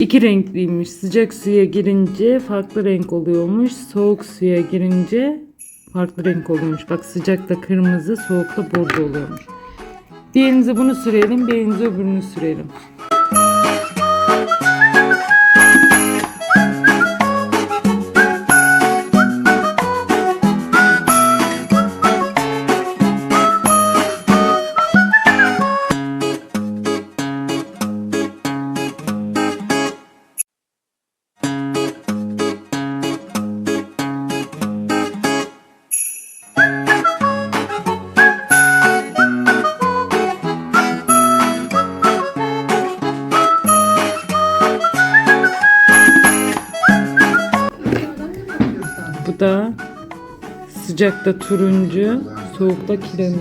İki renkliymiş. Sıcak suya girince farklı renk oluyormuş. Soğuk suya girince farklı renk oluyormuş. Bak sıcakta kırmızı, soğukta bordo oluyormuş. Bir elinize bunu sürelim, bir elinize öbürünü sürelim. Da sıcakta turuncu, soğukta kiremit.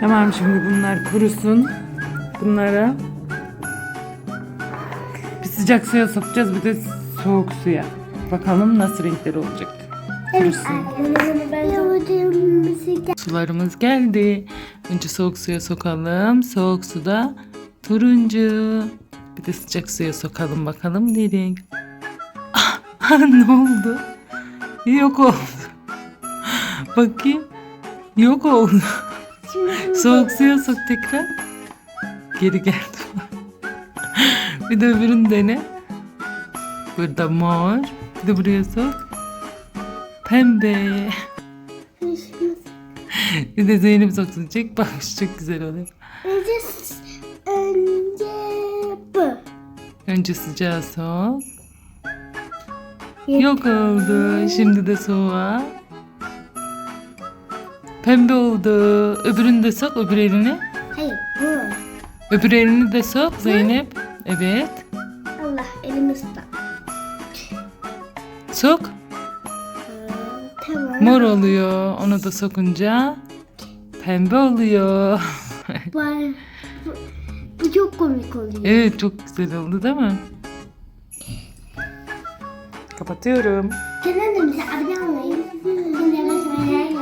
Tamam şimdi bunlar kurusun. Bunlara sıcak suya sokacağız bir de soğuk suya. Bakalım nasıl renkleri olacak. Kurusun. Sularımız geldi. Önce soğuk suya sokalım. Soğuk suda turuncu. Bir de sıcak suya sokalım bakalım ne renk. Ah, ne oldu? Yok oldu. Bakayım. Yok oldu. Soğuk suya sok tekrar. Geri geldi. Bir de öbürünü dene. Burada mor. Bir de buraya sok. Pembe. bir de Zeynep soksun. Çek bak çok güzel oluyor. Önce, önce bu. Önce sıcağı sok. Yok oldu. Şimdi de soğuğa. Pembe oldu. Öbürünü de sok. Öbür elini. Hayır bu. Öbür elini de sok Zeynep. Evet. Allah elimi ıslat. Sok. Tamam. Mor oluyor. Onu da sokunca pembe oluyor. Bu, bu, bu çok komik oluyor. evet çok güzel oldu değil mi? Kapatıyorum. Abone olmayı, bildirimleri açmayı,